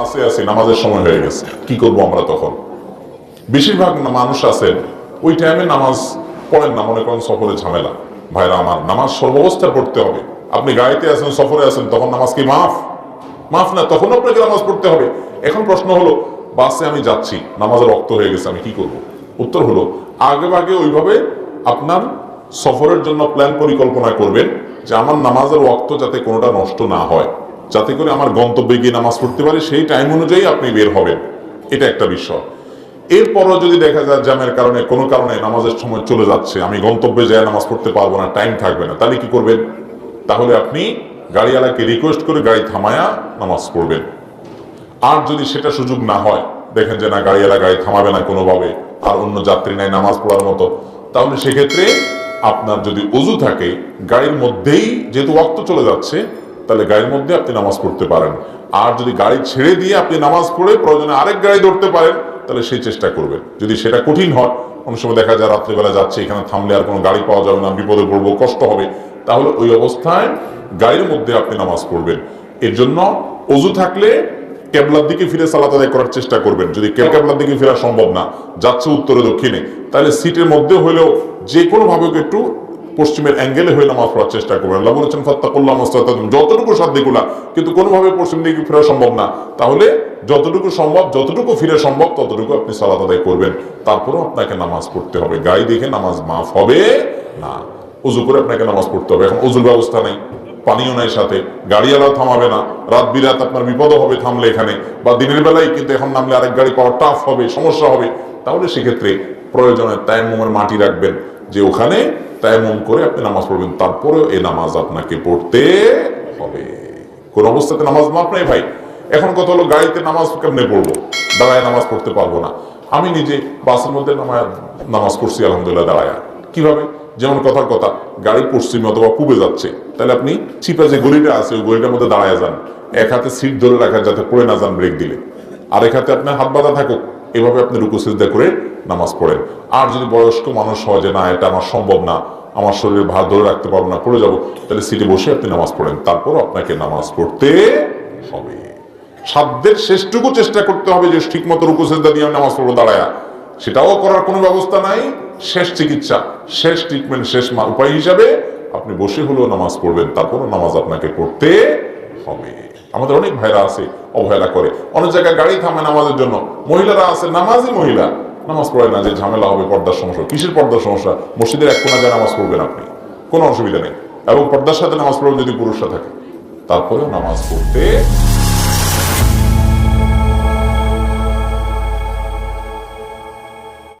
আছি নামাজের সময় হয়ে গেছে। কি করব আমরা তখন? বেশিরভাগ মানুষ আছেন, ওই টাইমে নামাজ পড়েন না, মনে করেন সফরে ঝামেলা। ভাইরা আমার, নামাজ সর্বাবস্থা পড়তে হবে। আপনি গাড়িতে আছেন, সফরে আছেন, তখন নামাজ কি মাফ? মাফ না, তখন আপনাকে নামাজ পড়তে হবে। এখন প্রশ্ন হলো, বাসে আমি যাচ্ছি, নামাজের রক্ত হয়ে গেছে, আমি কি করব? উত্তর হলো, আগে আগে ওইভাবে আপনার সফরের জন্য প্ল্যান পরিকল্পনা করবেন যে আমার নামাজের রক্ত যাতে কোনোটা নষ্ট না হয়। যাতে করে আমার গন্তব্যে গিয়ে নামাজ পড়তে পারি, সেই টাইম অনুযায়ী আপনি বের হবেন। এটা একটা বিষয়। এরপরও যদি দেখা যায় জ্যামের কারণে, কোনো কারণে নামাজের সময় চলে যাচ্ছে, আমি গন্তব্যে যায় নামাজ পড়তে পারব না টাইম থাকবে না, তাহলে কি করবেন? তাহলে আপনি গাড়িওয়ালাকে রিকোয়েস্ট করে গাড়ি থামায়া নামাজ পড়বেন। আর যদি সেটা সুযোগ না হয়, দেখেন যে না, গাড়িওয়ালা গাড়ি থামাবে না কোনোভাবে, আর অন্য যাত্রী নাই নামাজ পড়ার মতো, তাহলে সেক্ষেত্রে আপনার যদি অজু থাকে, গাড়ির মধ্যেই যেহেতু রক্ত চলে যাচ্ছে তাহলে গাড়ির মধ্যে আপনি নামাজ পড়তে পারেন। আর যদি গাড়ি ছেড়ে দিয়ে আপনি নামাজ পড়ে প্রয়োজনে আরেক গাড়ি ধরতে পারেন, তাহলে সেই চেষ্টা করবেন। যদি সেটা কঠিন হয়, অনেক সময় দেখা যায় রাত্রিবেলা যাচ্ছে, এখানে থামলে আর কোনো গাড়ি পাওয়া যাবে না, বিপদে পড়ব, কষ্ট হবে, তাহলে ওই অবস্থায় গাড়ির মধ্যে আপনি নামাজ পড়বেন। এর জন্য অজু থাকলে কেবলার দিকে ফিরে সালাত আদায় করার চেষ্টা করবেন। যদি কেবলার দিকে ফেরা সম্ভব না, যাচ্ছে উত্তরে দক্ষিণে, তাহলে সিটের মধ্যে হলেও যে কোনো ভাবে একটু পশ্চিমের অ্যাঙ্গেলে হয়ে নামাজ পড়ার চেষ্টা করবেন। আল্লাহ বলেছেন, ফাত্তাকুল্লাহ মাস্তাতাকুম যতটুকু সাধ্যগুলা কিন্তু কোনোভাবে পশ্চিম দিকে ফেরা সম্ভব না। তাহলে যতটুকু সম্ভব, যতটুকু ফিরে সম্ভব, ততটুকু আপনি সালাত আদায় করবেন। তারপরেও আপনাকে নামাজ পড়তে হবে। গায়ে দেখে নামাজ মাফ হবে না। উজু করে আপনাকে নামাজ পড়তে হবে। এখন উজুর ব্যবস্থা নেই, পানিও নাই সাথে। গাড়িওয়ালাও থামাবে না। রাত বিরাত আপনার বিপদও হবে থামলে এখানে। বা দিনের বেলায় কিন্তু এখন নামলে আরেক গাড়ি পাওয়া টাফ হবে, সমস্যা হবে। তাহলে সেক্ষেত্রে প্রয়োজনে তায়াম্মুমের মাটি রাখবেন। যে ওখানে তায়াম্মুম করে আপনি নামাজ পড়বেন, তারপরেও এই নামাজ আপনাকে পড়তে হবে। কোন অবস্থাতে নামাজ মাপ নেই ভাই। এখন কথা হলো গাড়িতে নামাজ কেমনে পড়ব? দাঁড়ায় নামাজ পড়তে পারব না। আমি নিজে বাসের মধ্যে নামাজ পড়ছি, আলহামদুলিল্লাহ, দাঁড়ায়। কীভাবে? যেমন কথার কথা, গাড়ি পশ্চিমে অথবা পূবে যাচ্ছে। তাহলে আপনি চিপা যে গলিটা আছে, ওই গলিটার মধ্যে দাঁড়ায় যান। এক হাতে সিট ধরে রাখা যাতে পড়ে না যান ব্রেক দিলে। আর এক হাতে আপনার হাত বাঁধা থাকুক। এভাবে আপনি রুকু সিজদা করে নামাজ পড়েন। আর যদি বয়স্ক মানুষ হয় যে, না, এটা আমার সম্ভব না, আমার শরীরে ভার ধরে রাখতে পারব না, পড়ে যাব, তাহলে সিটে বসে আপনি নামাজ পড়েন। তারপর আপনাকে নামাজ পড়তে হবে। সাধ্যের শেষটুকু চেষ্টা করতে হবে যে ঠিক মতো রুকু সেজদা দিয়ে নামাজ পড়ব, দাঁড়ায়া। সেটাও করার কোনো ব্যবস্থা নাই। শেষ চিকিৎসা, শেষ ট্রিটমেন্ট শেষ উপায় হিসাবে আপনি বসে হলেও নামাজ পড়বেন। তারপরও নামাজ আপনাকে পড়তে হবে। আমাদের অনেক ভাইরা আছে অবহেলা করে। অনেক জায়গায় গাড়ি থামে নামাজের জন্য। মহিলারা আছে, নামাজি মহিলা। নামাজ পড়ে না যে ঝামেলা হবে, পর্দার সমস্যা। কিসের পর্দার সমস্যা? মসজিদের এক কোনা যায় নামাজ পড়বেন আপনি। কোনো অসুবিধা নেই। এবং পর্দার সাথে নামাজ পড়বেন যদি পুরুষরা থাকে। তারপরেও নামাজ পড়তে